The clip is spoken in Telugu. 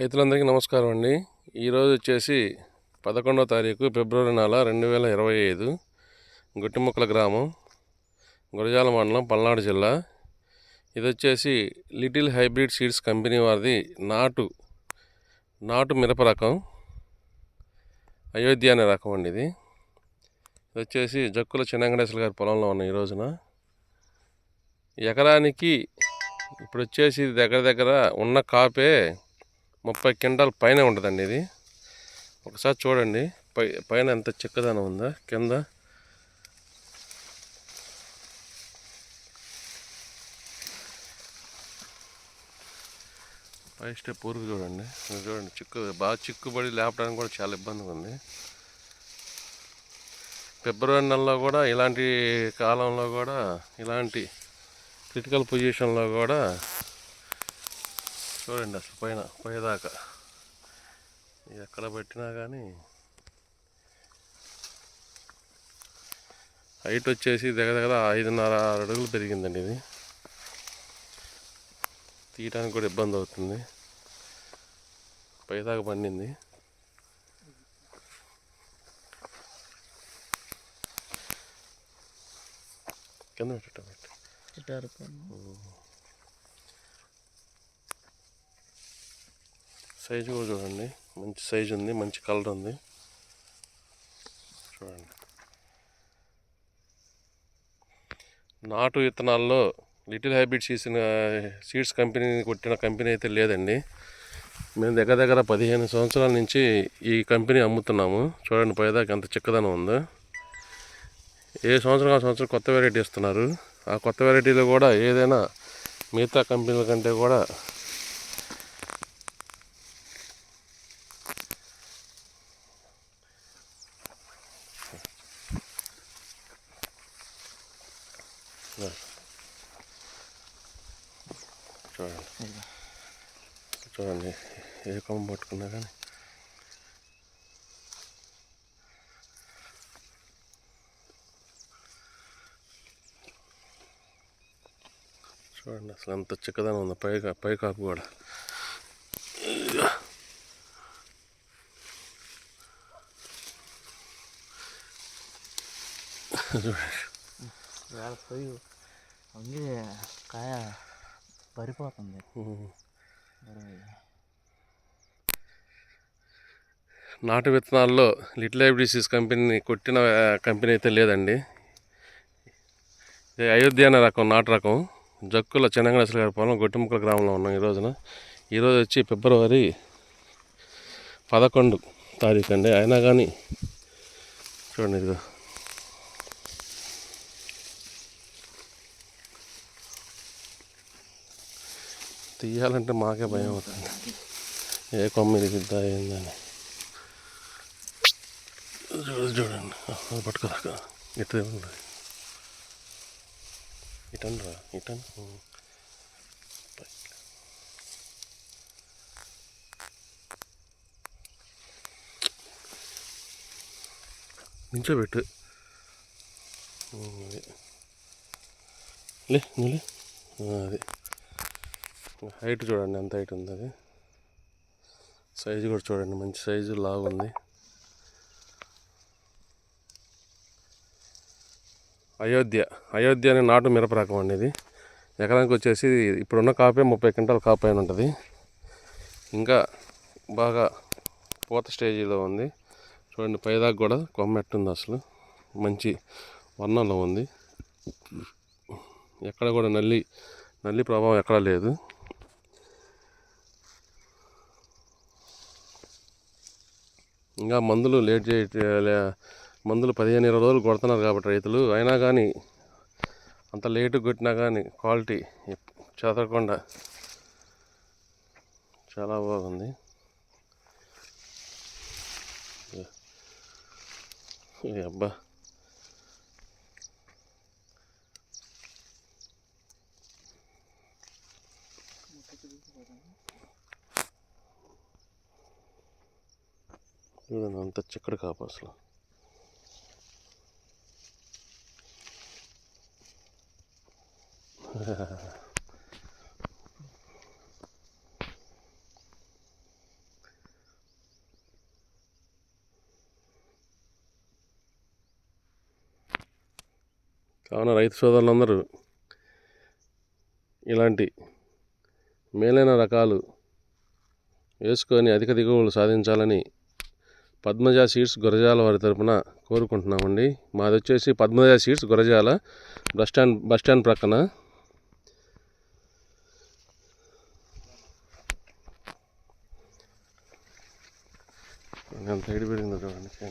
రైతులందరికీ నమస్కారం అండి. ఈరోజు వచ్చేసి పదకొండవ తారీఖు ఫిబ్రవరి నెల రెండు వేల ఇరవై ఐదు. గుట్టిముక్కల గ్రామం గురజాల మండలం పల్నాడు జిల్లా. ఇది వచ్చేసి లిటిల్ హైబ్రిడ్ సీడ్స్ కంపెనీ వారిది నాటు నాటు మిరప రకం అయోధ్య అనే రకం అండి ఇది. ఇది వచ్చేసి జక్కుల చిన్నంగడేశ్వర గారి పొలంలో ఉన్నాయి ఈ రోజున. ఎకరానికి ఇప్పుడు వచ్చేసి ఇది దగ్గర దగ్గర ఉన్న కాపే ముప్పై క్వింటాల్ పైన ఉంటుందండి ఇది. ఒకసారి చూడండి. పై పైన ఎంత చిక్కదనం ఉందా కింద. పై స్టెప్ ఊరుకు చూడండి. చూడండి చిక్కు బాగా చిక్కుబడి లేపడానికి కూడా చాలా ఇబ్బందిగా ఉంది. ఫిబ్రవరి నెలలో కూడా ఇలాంటి కాలంలో కూడా ఇలాంటి క్రిటికల్ పొజిషన్లో కూడా చూడండి అసలు పైన పోయేదాకా. ఎక్కడ పెట్టినా కానీ హైట్ వచ్చేసి దగ్గర దగ్గర ఐదున్నర ఆరు అడుగులు పెరిగిందండి ఇది. తీయడానికి కూడా ఇబ్బంది అవుతుంది. పైదాకా పండింది. కింద పెట్టు పెట్టు. సైజు కూడా చూడండి. మంచి సైజు ఉంది మంచి కలర్ ఉంది. చూడండి. నాటు విత్తనాల్లో లిటిల్ హైబ్రిడ్ సీసిన సీడ్స్ కంపెనీని కొట్టిన కంపెనీ అయితే లేదండి. మేము దగ్గర దగ్గర పదిహేను సంవత్సరాల నుంచి ఈ కంపెనీ అమ్ముతున్నాము. చూడండి పైదాకా ఎంత చిక్కదనం ఉందో. ఏ సంవత్సరం ఆ సంవత్సరం కొత్త వెరైటీ ఇస్తున్నారు. ఆ కొత్త వెరైటీలో కూడా ఏదైనా మిగతా కంపెనీల కంటే కూడా చూడండి. చూడండి ఏ కొమ్మ పట్టుకున్నా కానీ. చూడండి అసలు ఎంత చిక్కదనం ఉందో. పై పై కాపు కూడా చూడండి కాయ బరువు. నాటు విత్తనాల్లో లిటిల్ హైబ్రిసిస్ కంపెనీని కొట్టిన కంపెనీ అయితే లేదండి. ఇది అయోధ్య అనే రకం నాటు రకం. జక్కుల చెన్నగనేశ్వర గారి పొలం గొట్టిముక్కల గ్రామంలో ఉన్నాం ఈ రోజున. ఈరోజు వచ్చి ఫిబ్రవరి పదకొండు తారీఖు అండి. అయినా కానీ చూడండి ఇదిగో. తీయాలంటే మాకే భయం అవుతుంది ఏ కొమ్మ ఇరిగిద్దా ఏందని చూడు చూడండి అది పట్టుకోదాకా ఇటు ఉంది ఇటన్ రా ఇటన్ నించోబెట్టు ఉమ్, అది. లే నువ్వు లే ఆ, అది హైట్ చూడండి ఎంత హైట్ ఉంది అది సైజు కూడా చూడండి మంచి సైజు లావు ఉంది. అయోధ్య అయోధ్య అనే నాటు మిరప రకం అండి ఇది. ఎకరానికి వచ్చేసి ఇప్పుడున్న కాపే ముప్పై క్వింటాల కాపు అయిన ఉంటుంది. ఇంకా బాగా పూత స్టేజీలో ఉంది. చూడండి పైదాకా కూడా కొమ్మెట్టుంది అసలు. మంచి వర్ణంలో ఉంది. ఎక్కడ కూడా నల్లి నల్లి ప్రభావం ఎక్కడా లేదు. ఇంకా మందులు లేట్ చే మందులు పదిహేను ఇరవై రోజులు కొడుతున్నారు కాబట్టి రైతులు. అయినా కానీ అంత లేటు కొట్టినా కానీ క్వాలిటీ చెదరకుండా చాలా బాగుంది. అబ్బా. చూడండి అంత చిక్కడు కాపు అసలు. కావున రైతు సోదరులందరూ ఇలాంటి మేలైన రకాలు వేసుకొని అధిక దిగుబడులు సాధించాలని పద్మజ సీడ్స్ గురజాల వారి తరపున కోరుకుంటున్నామండి. మాది వచ్చేసి Padmaja seeds Gurajala bus stand bus stand ప్రక్కన. ఎంత హైట్ చూడండి